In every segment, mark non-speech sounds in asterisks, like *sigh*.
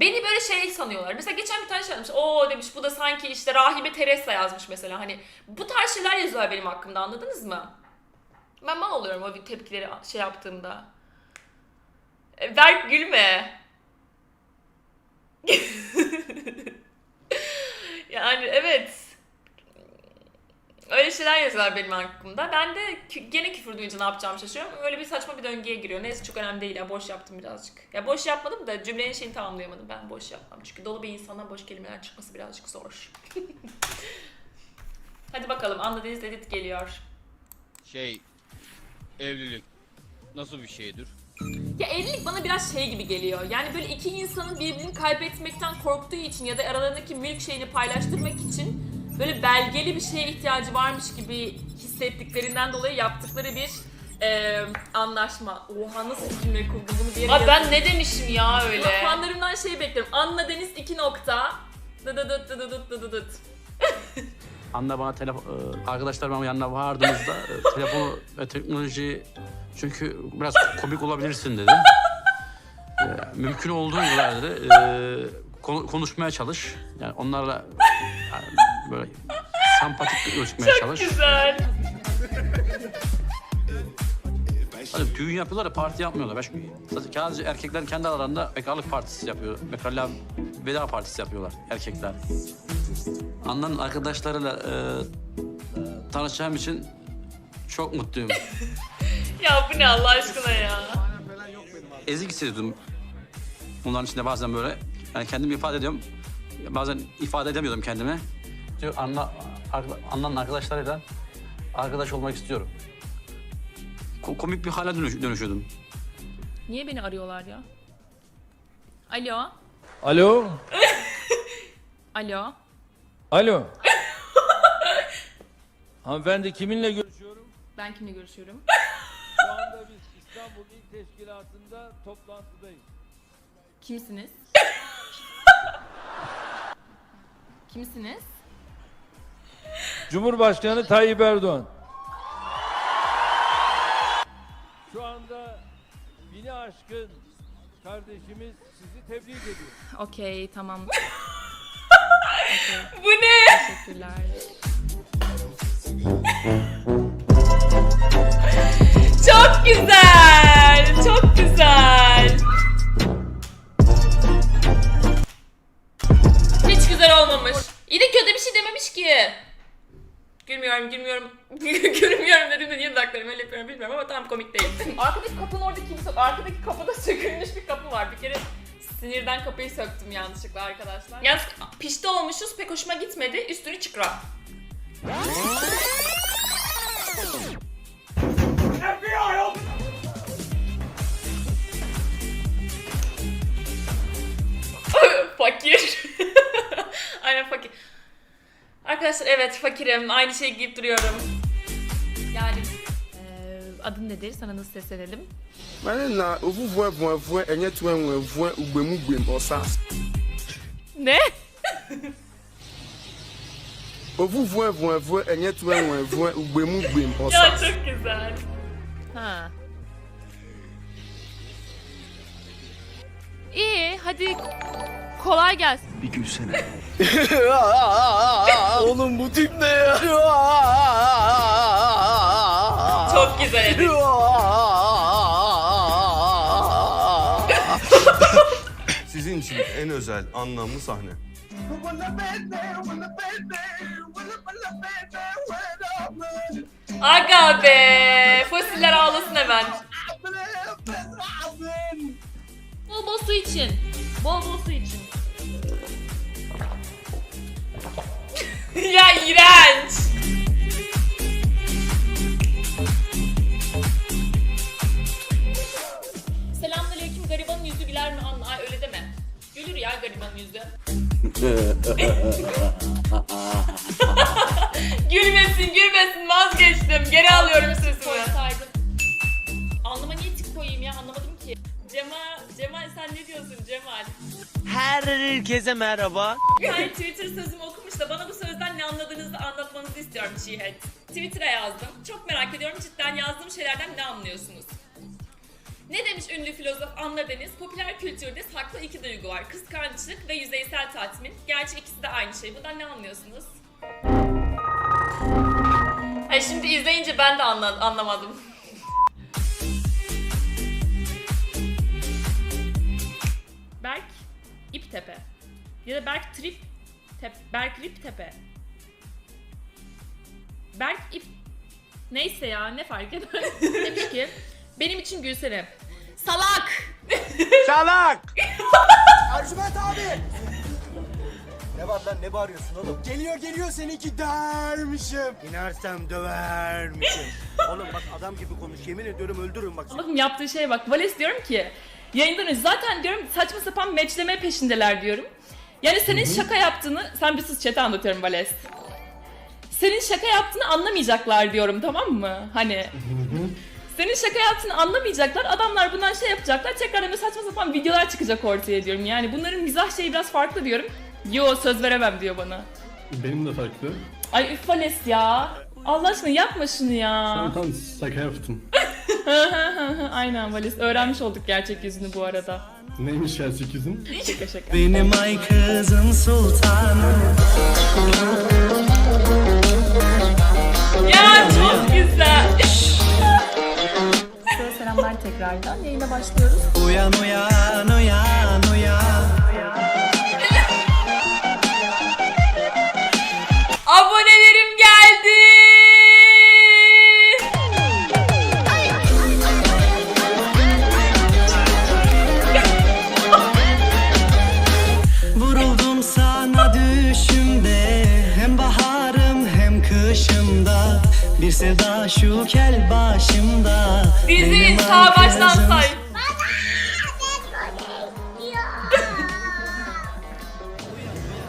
Beni böyle şey sanıyorlar. Mesela geçen bir tane şey yazmış. Oo demiş bu da sanki işte rahibe Teresa yazmış mesela. Hani bu tarz şeyler yazıyorlar benim hakkımda anladınız mı? Ben mal oluyorum o tepkileri şey yaptığımda. E, Berk gülme. *laughs* yani evet. Öyle şeyler yazıyorlar benim hakkımda. Ben de gene küfür duyunca ne yapacağımı şaşırıyorum. Öyle bir saçma bir döngüye giriyor. Neyse çok önemli değil ya. Boş yaptım birazcık. Ya boş yapmadım da cümlenin şeyini tamamlayamadım. Ben boş yapmam. Çünkü dolu bir insana boş kelimeler çıkması birazcık zor. *laughs* Hadi bakalım. Anla Deniz Edit geliyor. Şey, evlilik nasıl bir şeydir? Ya evlilik bana biraz şey gibi geliyor. Yani böyle iki insanın birbirini kaybetmekten korktuğu için ya da aralarındaki mülk şeyini paylaştırmak için böyle belgeli bir şeye ihtiyacı varmış gibi hissettiklerinden dolayı yaptıkları bir eee, anlaşma. Oha nasıl bir cümle kurdum bunu bir yere Abi ben ne demişim ya öyle? Fanlarımdan şey bekliyorum. Anna Deniz iki nokta. Dıdıdıt dıdıdıt dıdıdıt. *laughs* Anne bana telefon, e, arkadaşlar benim yanına vardığımızda e, telefonu ve teknoloji çünkü biraz komik olabilirsin dedi. E, mümkün olduğu kadar dedi. e, konu- konuşmaya çalış. Yani onlarla yani böyle sempatik gözükmeye çalış. Güzel. Hani düğün yapıyorlar da parti yapmıyorlar. Ben çünkü sadece erkekler kendi aralarında bekarlık partisi yapıyor. Bekarlığa veda partisi yapıyorlar erkekler. Annenin arkadaşlarıyla e, tanışacağım için çok mutluyum. *laughs* Ya bu ne Allah aşkına ya. Ezik hissediyordum. Onların içinde bazen böyle yani kendimi ifade ediyorum. Bazen ifade edemiyordum kendimi. Diyor Anna, Anna'nın arkadaşlarıyla arkadaş olmak istiyorum. Ko- komik bir hale dönüş- dönüşüyordum. Niye beni arıyorlar ya? Alo. Alo? *laughs* Alo. Alo? *laughs* Hanımefendi kiminle görüşüyorum? Ben kimle görüşüyorum? Şu anda biz İstanbul İl Teşkilatı'nda toplantıdayız. Kimsiniz? *laughs* Kimsiniz? Cumhurbaşkanı Tayyip Erdoğan. Şu anda bini aşkın kardeşimiz sizi tebrik ediyor. Okey tamam. *laughs* Bu ne? Teşekkürler. *laughs* Çok güzel. Çok güzel. Hiç güzel olmamış. İyi de kötü bir şey dememiş ki. Gülmüyorum, gülmüyorum. *laughs* Gülmüyorum dedim de niye dudaklarımı öyle yapıyorum bilmiyorum ama tam komik değil. *laughs* Arkadaki kapının orada kimse yok. Arkadaki kapıda *laughs* sökülmüş bir kapı var. Bir kere sinirden kapıyı söktüm yanlışlıkla arkadaşlar. Yalnız pişti olmuşuz pek hoşuma gitmedi. Üstünü çıkra. Arkadaşlar evet fakirim. Aynı şeyi giyip duruyorum. Yani eee adın nedir? Sana nasıl seslenelim? Mane na ovuvu ɛvɔn ɛvɔn ɛnyɛ tu ɛwɔn ɛvɔn ugbemu gbem ɔsas. Ne? *laughs* Ovuvu ɛvɔn ɛvɔn ɛnyɛ tu ɛwɔn ɛvɔn ugbemu gbem Ya ɔsas. çok güzel. Ha. İyi hadi kolay gelsin. Bir gülsene. *laughs* Oğlum bu tip ne ya? Çok güzel *laughs* edit. Sizin için en özel, anlamlı sahne. Aga be. Fosiller ağlasın hemen. Bol bol su için. Bol bol su için. *laughs* ya iğrenç. Selamünaleyküm garibanın yüzü güler mi anla? Ay öyle deme. Gülür ya garibanın yüzü. *laughs* gülmesin gülmesin vazgeçtim. Geri alıyorum sözümü. Alnıma niye tik koyayım ya anlamadım ki. Cemal, Cemal sen ne diyorsun Cemal? Herkese merhaba. Yani Twitter sözümü okumuş da bana bu sözden ne anladığınızı anlatmanızı istiyorum Şihet. Twitter'a yazdım. Çok merak ediyorum cidden yazdığım şeylerden ne anlıyorsunuz? Ne demiş ünlü filozof Anna Deniz? Popüler kültürde saklı iki duygu var. Kıskançlık ve yüzeysel tatmin. Gerçi ikisi de aynı şey. Bundan ne anlıyorsunuz? Ay şimdi izleyince ben de anla- anlamadım. İptepe. Ya da Berk Trip Tep Berk Rip Tepe. Berk İp Neyse ya ne fark eder. *laughs* Demiş ki benim için gülsene. Salak! Salak! *laughs* Ercüment abi! Ne var lan ne bağırıyorsun oğlum? Geliyor geliyor seninki dermişim. İnersem dövermişim. *laughs* Oğlum bak adam gibi konuş. Yemin ediyorum öldürürüm bak. Allah'ım yaptığı şeye bak. Vales diyorum ki yayından önce zaten diyorum saçma sapan matchleme peşindeler diyorum. Yani senin şaka yaptığını, sen bir sus chat'e anlatıyorum Vales. Senin şaka yaptığını anlamayacaklar diyorum tamam mı? Hani senin şaka yaptığını anlamayacaklar. Adamlar bundan şey yapacaklar. Tekrar böyle saçma sapan videolar çıkacak ortaya diyorum. Yani bunların mizah şeyi biraz farklı diyorum. Yo söz veremem diyor bana. Benim de farklı. Ay üf Vales ya. Allah aşkına yapma şunu ya. Tamam tamam şaka yaptım. *laughs* *laughs* Aynen Vales. Öğrenmiş olduk gerçek yüzünü bu arada. Neymiş gerçek yüzün? Şaka şaka. Benim ay kızın sultanı. Ya çok güzel. Selamlar tekrardan. Yayına başlıyoruz. Uyan uyan uyan uyan. Şu kel başımda sağ ay baştan say.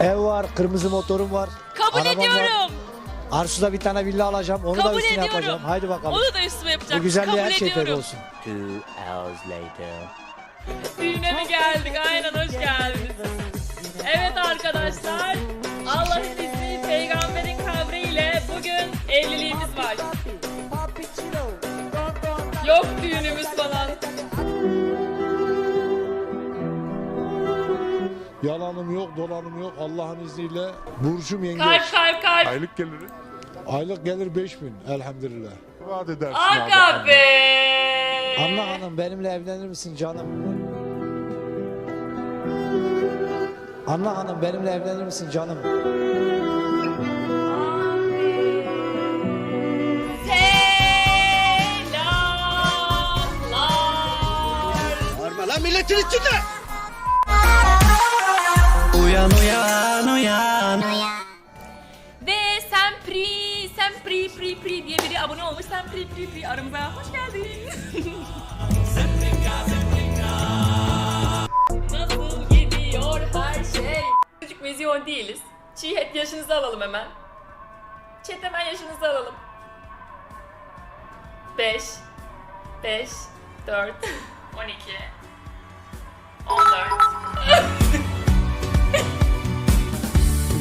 *laughs* Ev var, kırmızı motorum var. Kabul Arabam var. ediyorum. Arsu'da bir tane villa alacağım. Onu da Kabul üstüne ediyorum. yapacağım. Haydi bakalım. Onu da üstüme yapacağım. Bu güzelliğe Kabul her şey ediyorum. olsun. Düğüne mi geldik? Aynen hoş geldiniz. Evet arkadaşlar. Allah'ın ismi peygamberin kavriyle bugün evliliğimiz var. Yok düğünümüz falan. Yalanım yok, dolanım yok. Allah'ın izniyle Burcum yengeç. Kalp kalp kalp. Aylık geliri Aylık gelir 5000 elhamdülillah. vaat edersin Aga be. Anna Hanım benimle evlenir misin canım? Anna Hanım benimle evlenir misin canım? Milletin içinde. Uyan uyan uyan. Ve Sempri, Sempri, Pri, Pri diye biri abone olmuş. Sempri, Pri, Pri aramıza hoş geldin. *laughs* Nasıl gidiyor her şey? Çocuk vizyon değiliz. Çiğ et yaşınızı alalım hemen. Chat hemen yaşınızı alalım. 5 5 4 12 14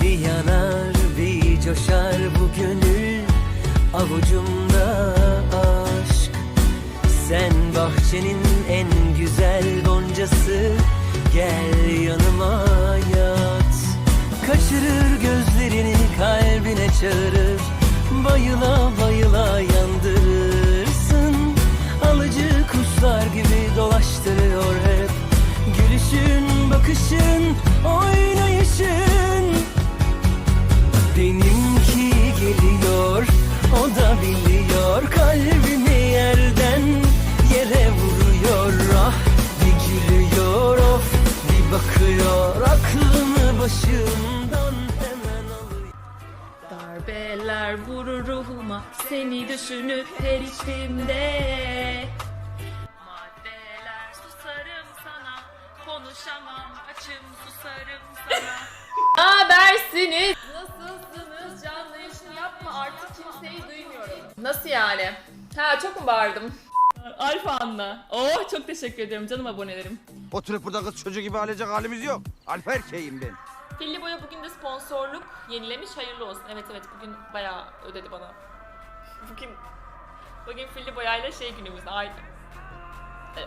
Bir yanar bir coşar bu gönül. Avucumda aşk. Sen bahçenin en güzel goncası. Gel ruhuma seni düşünüp her içimde Maddeler susarım sana konuşamam açım susarım sana *laughs* Ne habersiniz? Nasılsınız? Canlı yayın yapma artık kimseyi duymuyorum. Nasıl yani? Ha çok mu bağırdım? Alfa Anna. Oh çok teşekkür ediyorum canım abonelerim. Oturup burada kız çocuğu gibi alacak halimiz yok Alfa erkeğim ben Filli Boya bugün de sponsorluk yenilemiş. Hayırlı olsun. Evet evet bugün bayağı ödedi bana. Bugün bugün Filli Boya'yla şey günümüz. Ay.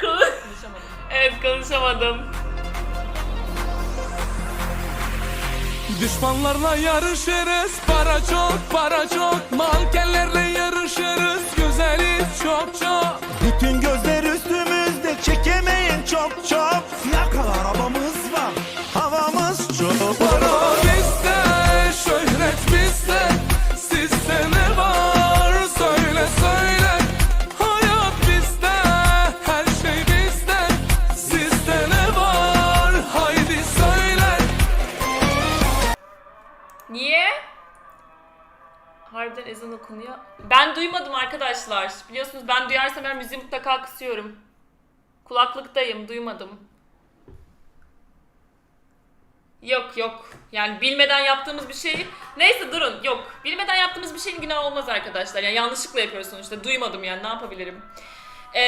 Konuşamadım. evet konuşamadım. Düşmanlarla yarışırız para çok para çok Mankenlerle yarışırız güzeliz çok çok Harbiden ezan okunuyor. Ben duymadım arkadaşlar. Biliyorsunuz ben duyarsam ben müziği mutlaka kısıyorum. Kulaklıktayım, duymadım. Yok yok. Yani bilmeden yaptığımız bir şeyi... Neyse durun. Yok. Bilmeden yaptığımız bir şeyin günah olmaz arkadaşlar. Yani yanlışlıkla yapıyoruz sonuçta. Duymadım yani ne yapabilirim. Ee,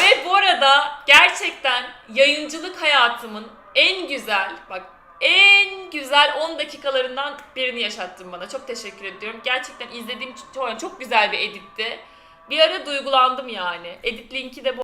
ve bu arada gerçekten yayıncılık hayatımın en güzel, bak en güzel 10 dakikalarından birini yaşattın bana. Çok teşekkür ediyorum. Gerçekten izlediğim çok, çok güzel bir editti. Bir ara duygulandım yani. Edit linki de bu